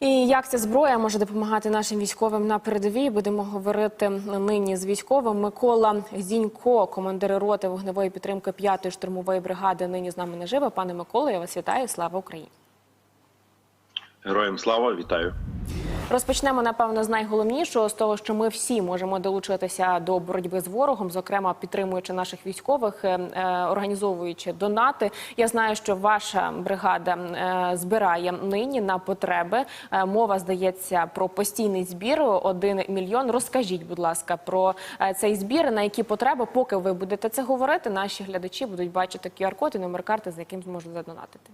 І як ця зброя може допомагати нашим військовим на передовій? Будемо говорити нині з військовим. Микола Зінько, командир роти вогневої підтримки 5-ї штурмової бригади. Нині з нами наживо. Пане Миколо, я вас вітаю. Слава Україні! Героям слава, вітаю. Розпочнемо напевно з найголовнішого з того, що ми всі можемо долучитися до боротьби з ворогом, зокрема підтримуючи наших військових, е, е, організовуючи донати. Я знаю, що ваша бригада е, збирає нині на потреби. Мова здається про постійний збір 1 мільйон. Розкажіть, будь ласка, про цей збір, на які потреби, поки ви будете це говорити, наші глядачі будуть бачити QR-код і номер карти, за яким зможуть задонатити.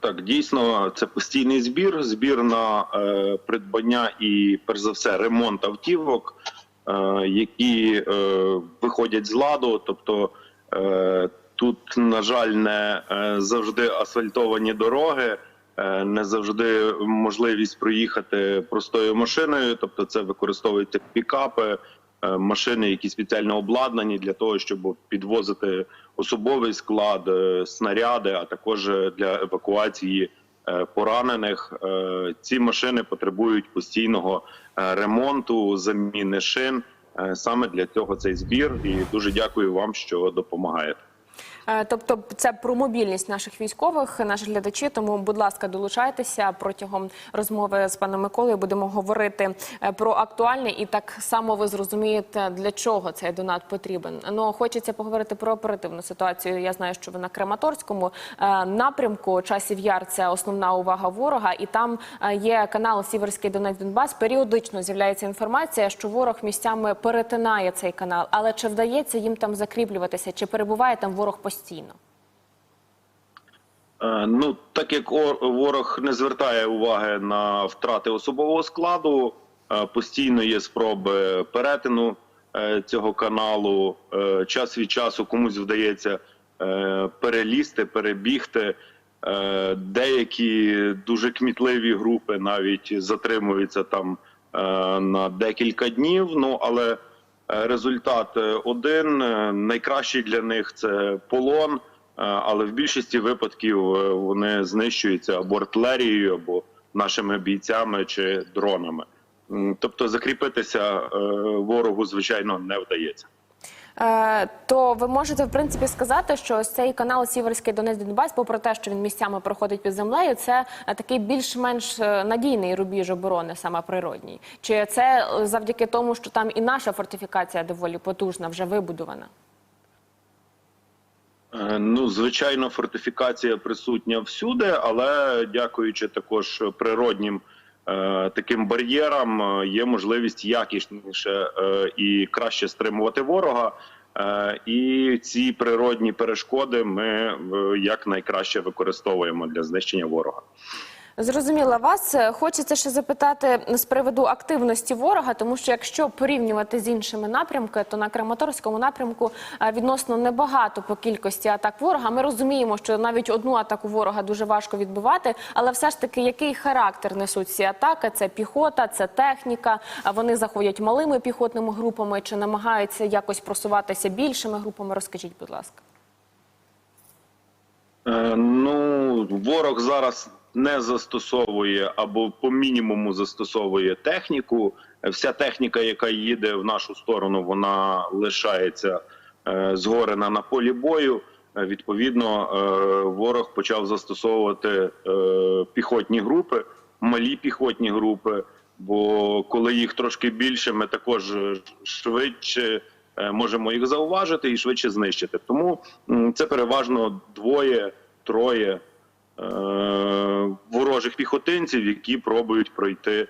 Так, дійсно, це постійний збір. Збір на е, придбання і, перш за все, ремонт автівок, е, які е, виходять з ладу. Тобто е, тут, на жаль, не е, завжди асфальтовані дороги, е, не завжди можливість проїхати простою машиною. Тобто, це використовуються пікапи, машини, які спеціально обладнані для того, щоб підвозити особовий склад, е, снаряди, а також для евакуації е, поранених. Е, Ці машини потребують постійного е, ремонту, заміни шин. Е, Саме для цього цей збір, і дуже дякую вам, що допомагаєте. Е, Тобто це про мобільність наших військових, наших глядачі. Тому, будь ласка, долучайтеся протягом розмови з паном Миколою. Будемо говорити е, про актуальне, і так само ви зрозумієте, для чого цей донат потрібен. Ну хочеться поговорити про оперативну ситуацію. Я знаю, що ви на Краматорському е, напрямку. Часів яр це основна увага ворога, і там є канал Сіверський Донець Донбас. Періодично з'являється інформація, що ворог місцями перетинає цей канал. Але чи вдається їм там закріплюватися? Чи перебуває там ворог постійно? Е, Ну, так як ворог не звертає уваги на втрати особового складу, е, постійно є спроби перетину е, цього каналу. Час від часу комусь вдається перелізти, перебігти. Деякі дуже кмітливі групи навіть затримуються там на декілька днів. Ну але результат е, один. Е, Найкращий для них це полон. Е, але в більшості випадків е, вони знищуються або артилерією, або нашими бійцями чи дронами. Тобто закріпитися е, ворогу, звичайно, не вдається. Е, то ви можете в принципі сказати, що ось цей канал Сіверський Донець Донбас, попри те, що він місцями проходить під землею, це е, такий більш-менш е, надійний рубіж оборони, саме природній. Чи це завдяки тому, що там і наша фортифікація доволі потужна, вже вибудована? Ну, звичайно, фортифікація присутня всюди, але дякуючи також природнім таким бар'єрам, е, є можливість якісніше е, і краще стримувати ворога. Е, і ці природні перешкоди ми е, якнайкраще використовуємо для знищення ворога. Зрозуміла вас. Хочеться ще запитати з приводу активності ворога, тому що якщо порівнювати з іншими напрямками, то на Краматорському напрямку е, відносно небагато по кількості атак ворога. Ми розуміємо, що навіть одну атаку ворога дуже важко відбивати, але все ж таки, який характер несуть ці атаки? Це піхота, це техніка. Вони заходять малими піхотними групами чи намагаються якось просуватися більшими групами? Розкажіть, будь ласка. Е, Ну, ворог зараз не застосовує або по мінімуму застосовує техніку. Вся техніка, яка їде в нашу сторону, вона лишається е, згорена на полі бою. Е, Відповідно, е, ворог почав застосовувати піхотні групи, малі піхотні групи. Бо коли їх трошки більше, ми також швидше можемо їх зауважити і швидше знищити. Тому це переважно двоє, троє ворожих піхотинців, які пробують пройти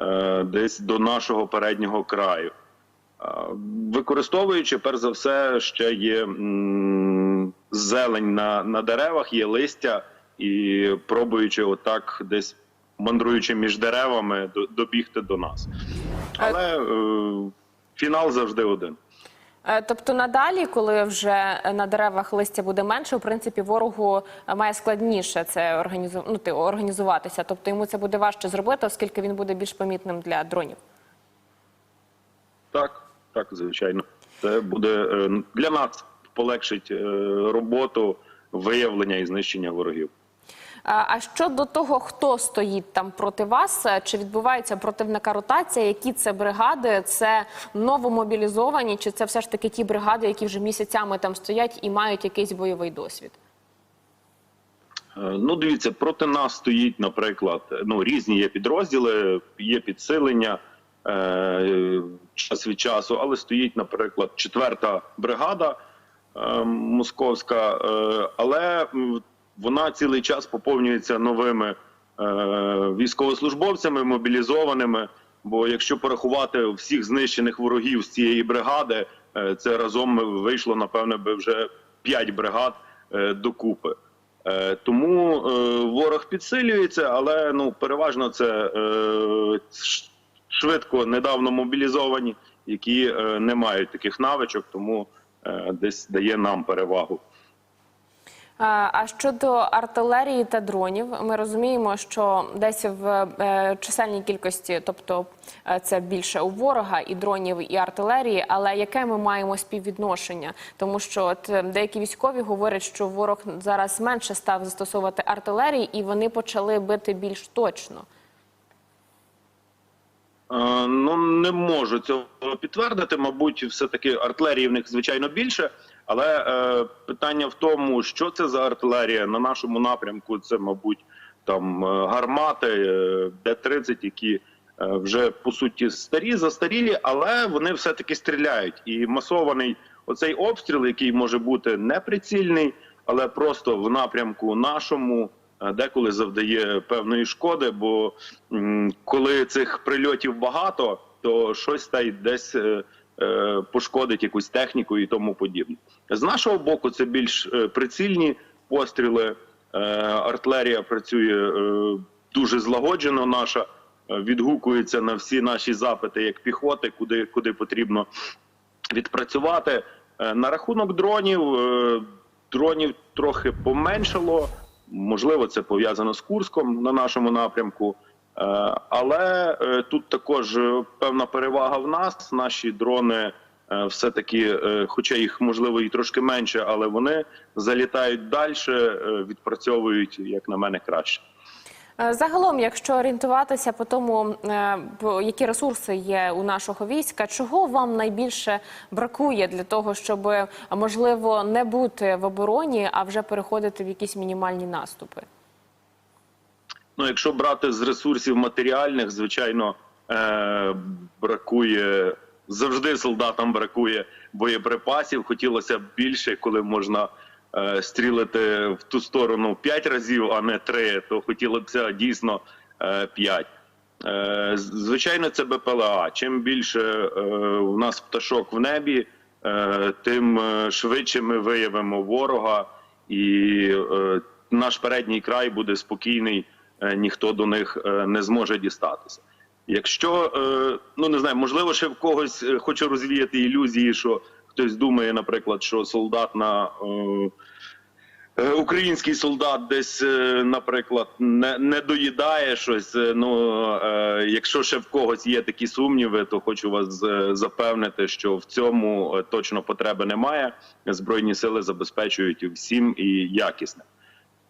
е, десь до нашого переднього краю. Е, Використовуючи, перш за все, ще є зелень на, на деревах, є листя, і пробуючи отак десь мандруючи між деревами, добігти до нас. Але е, фінал завжди один. Е, Тобто надалі, коли вже на деревах листя буде менше, в принципі, ворогу е, має складніше це організу... ну, ти- організуватися. Тобто йому це буде важче зробити, оскільки він буде більш помітним для дронів. Так, так, звичайно. Це буде е, для нас полегшить роботу виявлення і знищення ворогів. А щодо того, хто стоїть там проти вас, е, чи відбувається противника ротація? Які це бригади? Це новомобілізовані, чи це все ж таки ті бригади, які вже місяцями там стоять і мають якийсь бойовий досвід? Е, Ну, дивіться, проти нас стоїть, наприклад, ну різні є підрозділи, є підсилення е, час від часу, але стоїть, наприклад, четверта бригада е, московська, е, але вона цілий час поповнюється новими е, військовослужбовцями, мобілізованими. Бо якщо порахувати всіх знищених ворогів з цієї бригади, е, це разом вийшло, напевне, би вже п'ять бригад е, докупи. Е, Тому е, ворог підсилюється, але ну переважно це е, швидко недавно мобілізовані, які е, не мають таких навичок, тому е, десь дає нам перевагу. А щодо артилерії та дронів, ми розуміємо, що десь в е, чисельній кількості, тобто е, це більше у ворога і дронів, і артилерії, але яке ми маємо співвідношення? Тому що от, е, деякі військові говорять, що ворог зараз менше став застосовувати артилерії, і вони почали бити більш точно. Ну не можу цього підтвердити. Мабуть, все таки артилерії в них звичайно більше. Але е, питання в тому, що це за артилерія на нашому напрямку. Це, мабуть, там е, гармати е, Д-30, які е, вже по суті старі, застарілі, але вони все таки стріляють. І масований оцей обстріл, який може бути неприцільний, але просто в напрямку нашому деколи завдає певної шкоди. Бо коли цих прильотів багато, то щось та й десь пошкодить якусь техніку і тому подібне. З нашого боку, це більш е, прицільні постріли. Е, артилерія працює е, дуже злагоджено. Наша е, відгукується на всі наші запити як піхоти, куди, куди потрібно відпрацювати. Е, На рахунок дронів, е, дронів трохи поменшало. Можливо, це пов'язано з Курском на нашому напрямку. Е, Але е, тут також е, певна перевага в нас. Наші дрони е, все-таки, е, хоча їх можливо і трошки менше, але вони залітають далі, відпрацьовують, як на мене, краще. Загалом, якщо орієнтуватися по тому, які ресурси є у нашого війська, чого вам найбільше бракує для того, щоб можливо не бути в обороні, а вже переходити в якісь мінімальні наступи? Ну, якщо брати з ресурсів матеріальних, звичайно, е- бракує завжди солдатам бракує боєприпасів. Хотілося б більше, коли можна е- стрілити в ту сторону 5 разів, а не 3, то хотілося б дійсно е- 5. Е, Звичайно, це БПЛА. Чим більше е, у нас пташок в небі, е, тим е, швидше ми виявимо ворога, і е, наш передній край буде спокійний, ніхто до них е, не зможе дістатися. Якщо е, ну не знаю, можливо, ще в когось е, хочу розвіяти ілюзії, що хтось думає, наприклад, що солдат на е, Е, Український солдат десь, е, наприклад, не, не доїдає щось. е, Ну е, якщо ще в когось є такі сумніви, то хочу вас е, запевнити, що в цьому е, точно потреби немає. Збройні сили забезпечують всім і якісне.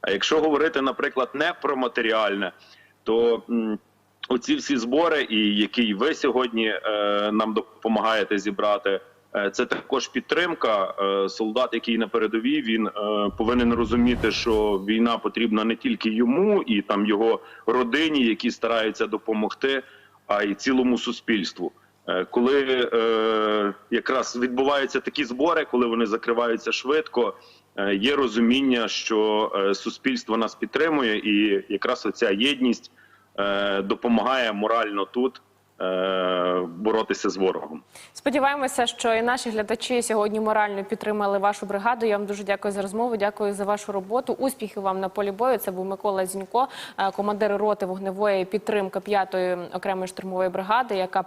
А якщо говорити, наприклад, не про матеріальне, то оці всі збори, і які ви сьогодні е, нам допомагаєте зібрати. Е, Це також підтримка. Е, Солдат, який на передовій, він повинен розуміти, що війна потрібна не тільки йому і там його родині, які стараються допомогти, а й цілому суспільству. Коли е, якраз відбуваються такі збори, коли вони закриваються швидко, є розуміння, що е, суспільство нас підтримує, і якраз оця єдність е, допомагає морально тут е, боротися з ворогом. Сподіваємося, що і наші глядачі сьогодні морально підтримали вашу бригаду. Я вам дуже дякую за розмову. Дякую за вашу роботу. Успіхів вам на полі бою. Це був Микола Зінько, е, командир роти вогневої підтримки 5-ї окремої штурмової бригади, яка